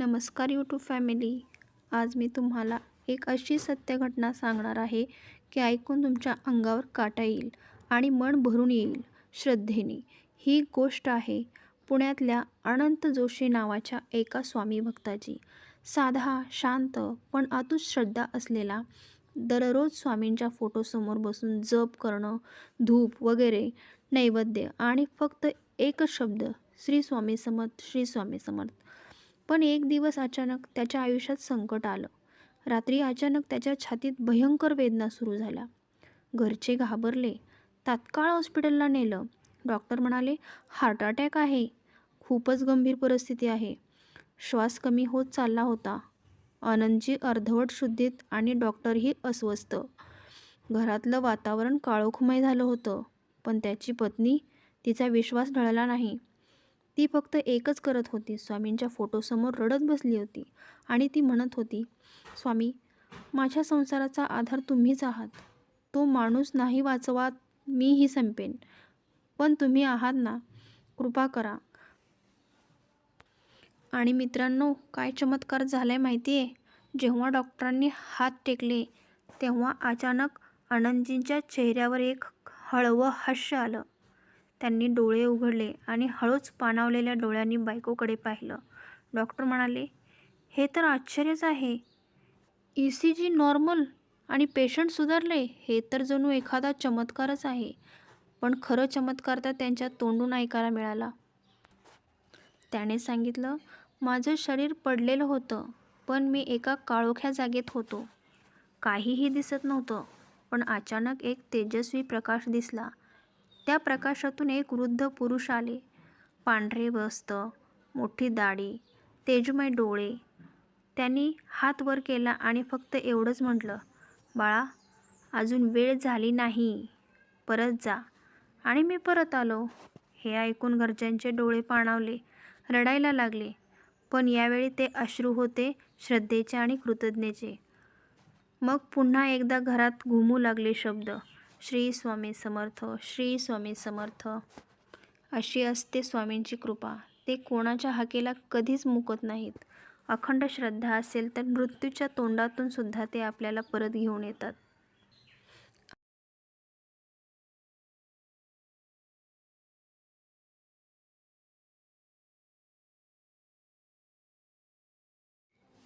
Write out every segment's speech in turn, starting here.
नमस्कार YouTube family आज मी तुम्हाला एक अशी सत्य घटना सांगणार आहे की ऐकून तुमच्या अंगावर काटा येईल आणि मन भरून येईल श्रद्धेने. ही गोष्ट आहे पुण्यातल्या अनंत जोशी नावाच्या एका स्वामी भक्ताची. साधा शांत पण अतुच श्रद्धा असलेला दररोज स्वामींच्या फोटोसमोर बसून जप करणं धूप वगैरे नैवेद्य आणि फक्त एकच शब्द श्री स्वामी समर्थ श्री स्वामी समर्थ. पण एक दिवस अचानक त्याच्या आयुष्यात संकट आलं. रात्री अचानक त्याच्या छातीत भयंकर वेदना सुरू झाल्या. घरचे घाबरले. तात्काळ हॉस्पिटलला नेलं. डॉक्टर म्हणाले हार्ट अटॅक आहे. खूपच गंभीर परिस्थिती आहे. श्वास कमी होत चालला होता. आनंदजी अर्धवट शुद्धीत आणि डॉक्टरही अस्वस्थ. घरातलं वातावरण काळोखमय झालं होतं. पण त्याची पत्नी तिचा विश्वास ढळला नाही. ती फक्त एकच करत होती. स्वामींच्या फोटोसमोर रडत बसली होती आणि ती म्हणत होती स्वामी माझ्या संसाराचा आधार तुम्हीच आहात. तो माणूस नाही वाचवा मीही संपेन. पण तुम्ही आहात ना. कृपा करा. आणि मित्रांनो काय चमत्कार झालाय माहिती आहे जेव्हा डॉक्टरांनी हात टेकले तेव्हा अचानक आनंदजींच्या चेहऱ्यावर एक हळवं हास्य आलं. त्यांनी डोळे उघडले आणि हळूच पाणावलेल्या डोळ्यांनी बायकोकडे पाहिलं. डॉक्टर म्हणाले हे तर आश्चर्यच आहे. ई सी जी नॉर्मल आणि पेशंट सुधारले हे तर जणू एखादा चमत्कारच आहे. पण खरं चमत्कार तर त्यांच्या तोंडून ऐकायला मिळाला. त्याने सांगितलं माझं शरीर पडलेलं होतं पण मी एका काळोख्या जागेत होतो. काहीही दिसत नव्हतं पण अचानक एक तेजस्वी प्रकाश दिसला. त्या प्रकाशातून एक वृद्ध पुरुष आले. पांढरे वस्त मोठी दाढी तेजमय डोळे. त्यांनी हात वर केला आणि फक्त एवढंच म्हटलं बाळा अजून वेळ झाली नाही. परत जा. आणि मी परत आलो. हे ऐकून घरच्यांचे डोळे पाणावले रडायला लागले. पण यावेळी ते अश्रू होते श्रद्धेचे आणि कृतज्ञेचे. मग पुन्हा एकदा घरात घुमू लागले शब्द. श्री स्वामी समर्थ श्री स्वामी समर्थ. अशी असते स्वामींची कृपा. ते कोणाच्या हाकेला कधीच मुकत नाहीत. अखंड श्रद्धा असेल तर मृत्यूच्या तोंडातून सुद्धा ते आपल्याला परत घेऊन येतात.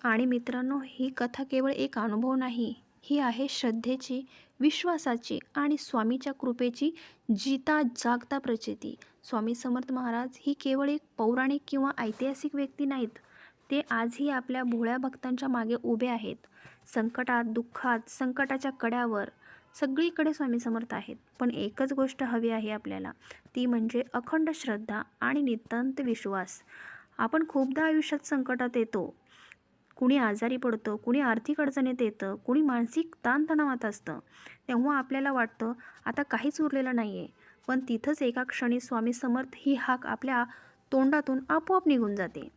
आणि मित्रांनो ही कथा केवळ एक अनुभव नाही. ही आहे श्रद्धेची विश्वासाची आणि स्वामीच्या कृपेची जिता जागता प्रचिती. स्वामी समर्थ महाराज ही केवळ एक पौराणिक किंवा ऐतिहासिक व्यक्ती नाहीत ते आजही आपल्या भोळ्या भक्तांच्या मागे उभे आहेत. संकटात दुःखात संकटाच्या कड्यावर सगळीकडे स्वामी समर्थ आहेत. पण एकच गोष्ट हवी आहे आपल्याला ती म्हणजे अखंड श्रद्धा आणि नितांत विश्वास. आपण खूपदा आयुष्यात संकटात येतो कुणी आजारी पडतं कुणी आर्थिक अडचणीत येतं कुणी मानसिक ताणतणावात असतं तेव्हा आपल्याला वाटतं आता काहीच उरलेलं नाही आहे पण तिथंच एका क्षणी स्वामी समर्थ ही हाक आपल्या तोंडातून आपोआप निघून जाते.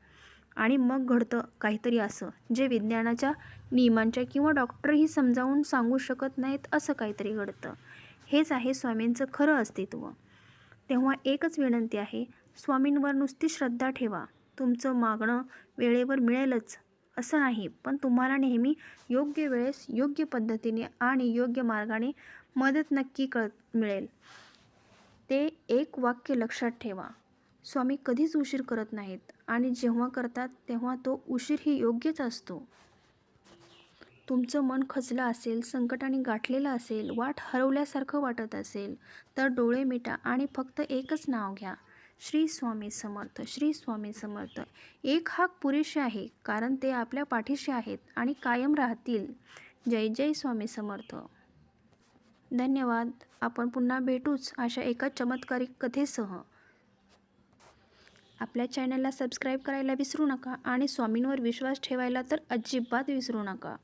आणि मग घडतं काहीतरी असं जे विज्ञानाच्या नियमांच्या किंवा डॉक्टरही समजावून सांगू शकत नाहीत असं काहीतरी घडतं. हेच आहे स्वामींचं खरं अस्तित्व. तेव्हा एकच विनंती आहे स्वामींवर नुसती श्रद्धा ठेवा. तुमचं मागणं वेळेवर मिळेलच. असं नाही. पण तुम्हाला नेहमी योग्य वेळेस योग्य पद्धतीने आणि योग्य मार्गाने मदत नक्की कळ मिळेल. ते एक वाक्य लक्षात ठेवा. स्वामी कधीच उशीर करत नाहीत आणि जेव्हा करतात तेव्हा तो उशीरही योग्यच असतो. तुमचं मन खचलं असेल संकटाने गाठलेलं असेल वाट हरवल्यासारखं वाटत असेल तर डोळे मिटा आणि फक्त एकच नाव घ्या. श्री स्वामी समर्थ श्री स्वामी समर्थ. एक हाक पुरेशी आहे कारण ते आपल्या पाठीशी आहेत आणि कायम राहतील. जय जय स्वामी समर्थ. धन्यवाद. आपण पुन्हा भेटूच अशा एका चमत्कारिक कथेसह. आपल्या चॅनलला सबस्क्राईब करायला विसरू नका आणि स्वामींवर विश्वास ठेवायला तर अजिबात विसरू नका.